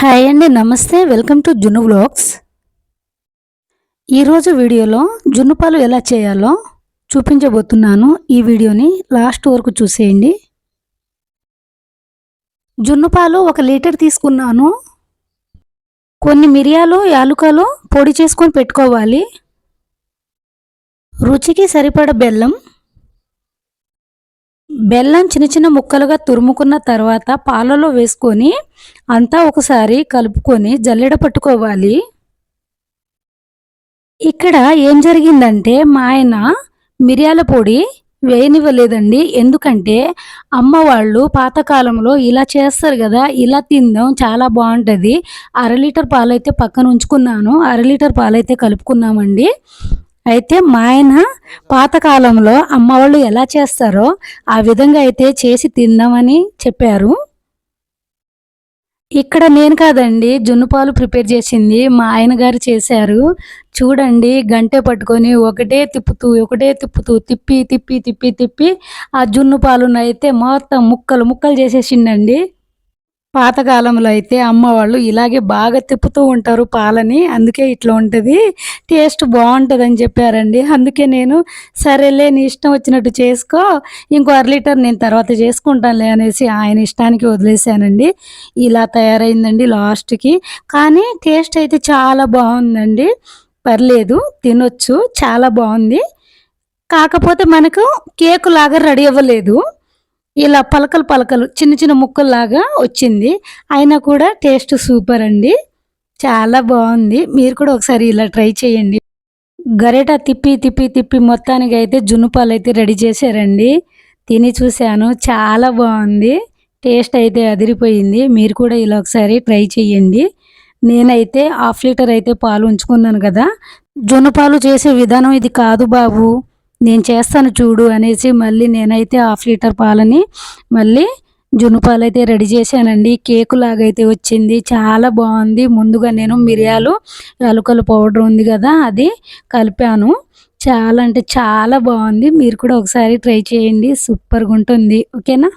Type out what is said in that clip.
Hi అండి నమస్తే. Welcome to జున్ను బ్లాగ్స్ ఈరోజు వీడియోలో జున్ను పాలు ఎలా చేయాలో చూపించబోతున్నాను. ఈ వీడియోని లాస్ట్ వరకు చూసేయండి. జున్ను పాలు ఒక లీటర్ తీసుకున్నాను. కొన్ని మిరియాలు యాలుకలు పొడి చేసుకొని పెట్టుకోవాలి. రుచికి సరిపడ బెల్లం బెల్లం చిన్న చిన్న ముక్కలుగా తురుముకున్న తర్వాత పాలలో వేసుకొని అంతా ఒకసారి కలుపుకొని జల్లెడ పట్టుకోవాలి. ఇక్కడ ఏం జరిగిందంటే మా ఆయన మిరియాల పొడి వేయనివ్వలేదండి. ఎందుకంటే అమ్మ వాళ్ళు పాతకాలంలో ఇలా చేస్తారు కదా ఇలా తిందాం చాలా బాగుంటుంది. అర లీటర్ పాలైతే పక్కన ఉంచుకున్నాను అర లీటర్ పాలైతే కలుపుకున్నామండి. అయితే మా ఆయన పాతకాలంలో అమ్మ వాళ్ళు ఎలా చేస్తారో ఆ విధంగా అయితే చేసి తిందామని చెప్పారు. ఇక్కడ నేను కాదండి జున్ను పాలు ప్రిపేర్ చేసింది మా ఆయన గారు చేశారు. చూడండి గంటే పట్టుకొని ఒకటే తిప్పుతూ ఒకటే తిప్పుతూ తిప్పి తిప్పి తిప్పి తిప్పి ఆ జున్ను పాలను అయితే మొత్తం ముక్కలు ముక్కలు చేసేసిండండి. పాతకాలంలో అయితే అమ్మ వాళ్ళు ఇలాగే బాగా తిప్పుతూ ఉంటారు పాలని అందుకే ఇట్లా ఉంటుంది. టేస్ట్ బాగుంటుంది అని చెప్పారండి. అందుకే నేను సరేలే నీ ఇష్టం వచ్చినట్టు చేసుకో ఇంకో అర లీటర్ నేను తర్వాత చేసుకుంటానులే అనేసి ఆయన ఇష్టానికి వదిలేశానండి. ఇలా తయారైందండి లాస్ట్కి. కానీ టేస్ట్ అయితే చాలా బాగుందండి. పర్లేదు తినొచ్చు చాలా బాగుంది. కాకపోతే మనకు కేకు లాగా రెడీ అవ్వలేదు. ఇలా పలకలు పలకలు చిన్న చిన్న ముక్కల్లాగా వచ్చింది. అయినా కూడా టేస్ట్ సూపర్ అండి. చాలా బాగుంది. మీరు కూడా ఒకసారి ఇలా ట్రై చేయండి. గరిట తిప్పి తిప్పి తిప్పి మొత్తానికి అయితే జున్నుపాలు అయితే రెడీ చేశారండి. తిని చూశాను. చాలా బాగుంది. టేస్ట్ అయితే అదిరిపోయింది. మీరు కూడా ఇలా ఒకసారి ట్రై చేయండి. నేనైతే హాఫ్ లీటర్ అయితే పాలు ఉంచుకున్నాను కదా. జొన్న పాలు చేసే విధానం ఇది కాదు బాబు. నేను చేస్తాను చూడు అనేసి మళ్ళీ నేనైతే హాఫ్ లీటర్ పాలని మళ్ళీ జునుపాలు అయితే రెడీ చేశానండి. కేకు లాగైతే వచ్చింది. చాలా బాగుంది. ముందుగా నేను మిరియాలు యాలకుల పౌడర్ ఉంది కదా అది కలిపాను. చాలా అంటే చాలా బాగుంది. మీరు కూడా ఒకసారి ట్రై చేయండి. సూపర్గా ఉంటుంది. ఓకేనా?